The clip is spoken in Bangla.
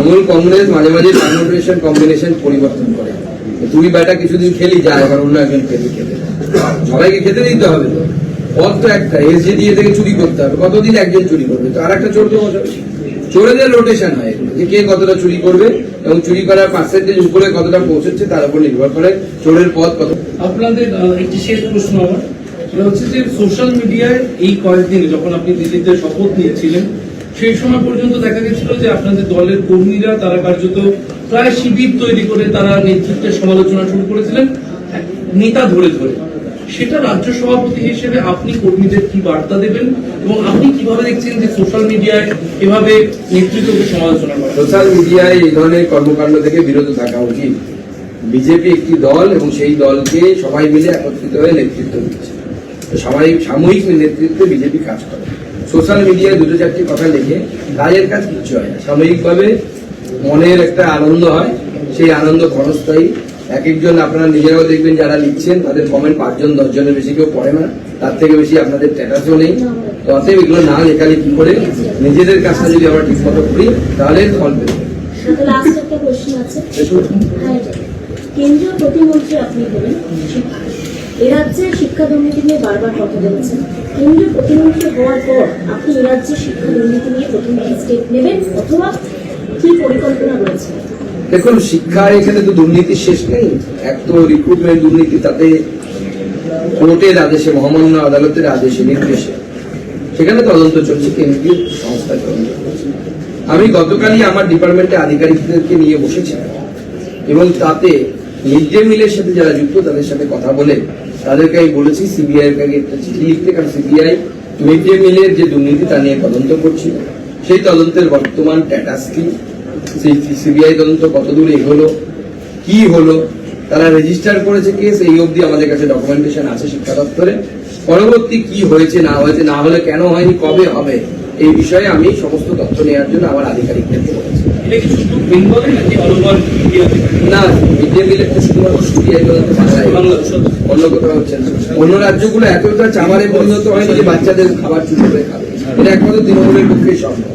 তৃণমূল কংগ্রেস মাঝে মাঝে পারমুটেশন কম্বিনেশন পরিবর্তন করে। তুই বেটা কিছুদিন খেলি, যায় এবার অন্য একজন খেলি খেতে। সবাইকে খেতে দিতে হবে। পথ তো একটা এসে দিয়ে থেকে চুরি করতে হবে। কতদিন একজন চুরি করবে? তো আর একটা চোরকে বসাবে। চোরেদের রোটেশন হয় যে কে কতটা চুরি করবে এবং চুরি করার পার্সেন্টেজ উপরে কতটা পৌঁছচ্ছে তার উপর নির্ভর করে চোরের পথ কত। আপনাদের একটি শেষ প্রশ্ন আমার। সেটা হচ্ছে যে সোশ্যাল মিডিয়ায় এই কয়েকদিন যখন আপনি দিল্লিতে শপথ নিয়েছিলেন সেই সময় পর্যন্ত দেখা গেছিল যে আপনাদের দলের কর্মীরা, তারা কার্যত প্রায় শিবির তৈরি করে তারা নেতৃত্বের সমালোচনা শুরু করেছিলেন নেতা ধরে ধরে। সেটা রাজ্য সভাপতি হিসেবে আপনি কর্মীদের কি বার্তা দেবেন এবং আপনি কীভাবে দেখছেন যে সোশ্যাল মিডিয়ায় এভাবে নেতৃত্বকে সমালোচনা করা সোশ্যাল মিডিয়ায় এই ধরনের কর্মকাণ্ড থেকে বিরত থাকা উচিত। বিজেপি একটি দল এবং সেই দলকে সবাই মিলে একত্রিত হয়ে নেতৃত্ব দিচ্ছে। সবাই সাময়িক নেতৃত্বে বিজেপি কাজ করে। সোশ্যাল মিডিয়ায় দুটো চারটি কথা লিখে কাজের কাজ কিচ্ছু হয় না। সাময়িকভাবে মনের একটা আনন্দ হয় সেই আনন্দ ক্ষণস্থায়ী। এক একজন আপনারা নিজেরাও দেখবেন যারা লিখছেন তাদের কমেন্ট পাঁচজন দশজনের বেশি কেউ পড়ে না তার থেকে বেশি আপনাদের স্ট্যাটাসও নেই। তো অতএব এগুলো না লেখালে লেখালেখি করে? নিজেদের কাজটা যদি আমরা ঠিক মতো করি তাহলে ফল পেতে হ্যাঁ। কেন্দ্রীয় প্রতিমন্ত্রী আপনি শিক্ষা। শিক্ষা দুর্নীতি নিয়ে বারবার কথা বলেছেন। কেন্দ্রীয় প্রতিমন্ত্রী হওয়ার পর আপনি শিক্ষা দুর্নীতি নিয়ে প্রথম স্টেপ নেবেন অথবা কি পরিকল্পনা রয়েছে? দেখুন, শিক্ষার এখানে তো দুর্নীতির শেষ নেই। এক তো রিক্রুটমেন্ট দুর্নীতি, তাতে কোর্টের আদেশে, মহামান্য আদালতের আদেশে, নির্দেশে সেখানে তদন্ত চলছে, কেন্দ্রীয় সংস্থা আমি গতকালই আমার ডিপার্টমেন্টে আধিকারিকদেরকে নিয়ে বসেছিলাম এবং তাতে মিড ডে মিলের সাথে যারা যুক্ত, তাদের সাথে কথা বলে তাদেরকে আমি বলেছি, সিবিআই এর কাছে একটা চিঠি লিখতে, কারণ সিবিআই মিড ডে মিলের যে দুর্নীতি, তা নিয়ে তদন্ত করছিল সেই তদন্তের বর্তমান স্ট্যাটাস কি? সেই সিবিআই তদন্ত কতদূর এগোলো? কি হলো? তারা রেজিস্টার করেছে কেস এই অবধি আমাদের কাছে ডকুমেন্টেশন আছে শিক্ষা দপ্তরে। পরবর্তী কি হয়েছে, না হয়েছে, না হলে কেন হয়নি, কবে হবে? এই বিষয়ে আমি সমস্ত তথ্য নেওয়ার জন্য আমার আধিকারিকদেরকে শুধু বেঙ্গলে নাকি অল ওভার না মিড ডে মিলে শুধুমাত্র সিবিআই তদন্ত বাংলায়। অন্য কোথাও হচ্ছে না। অন্য রাজ্যগুলো এতটা চামারে পরিণত হয়নি যে বাচ্চাদের খাবার চুরি করে খাবে। এটা একমাত্র তৃণমূলের পক্ষেই সম্ভব।